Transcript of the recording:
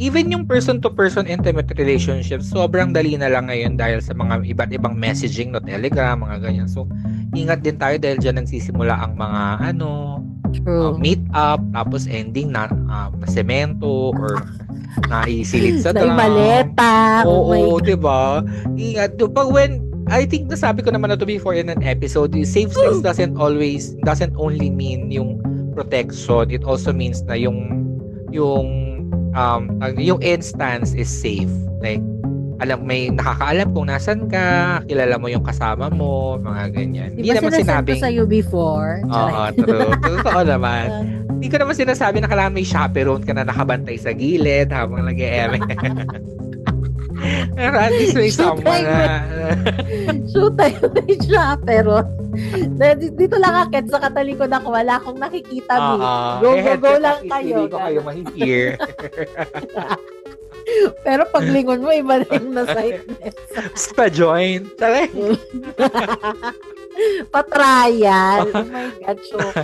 even yung person-to-person intimate relationship, sobrang dali na lang ngayon dahil sa mga iba't ibang messaging, no, telegram, mga ganyan. So, ingat din tayo dahil dyan nagsisimula ang mga, ano, uh, True. meet up, tapos ending na, na semento or naisilid sa na drum. maleta. Oh Oo, di ba? Ingat. Do- Pag when, I think nasabi ko naman na to before in an episode, safe sex doesn't always, doesn't only mean yung protection. It also means na yung, yung, um, yung instance is safe. Like, alam, may nakakaalam kung nasan ka, kilala mo yung kasama mo, mga ganyan. Di Hindi naman sinasabi ko sinabing, sa'yo before? Oo, true. Totoo naman. Hindi ko naman sinasabi na kailangan may chaperone ka na nakabantay sa gilid habang nag-e-eme. Pero at least may Shoot, someone na... Shoot tayo may chaperon. Na- Dito lang akit sa katalikod ako. Wala akong nakikita. Oo. me. Go, Eh, go, go lang kayo. Hindi ko kayo ma-hear. Pero pag lingon mo, iba na yung na-sightness. Basta join. Tara. Patrial. Oh my God, shoot.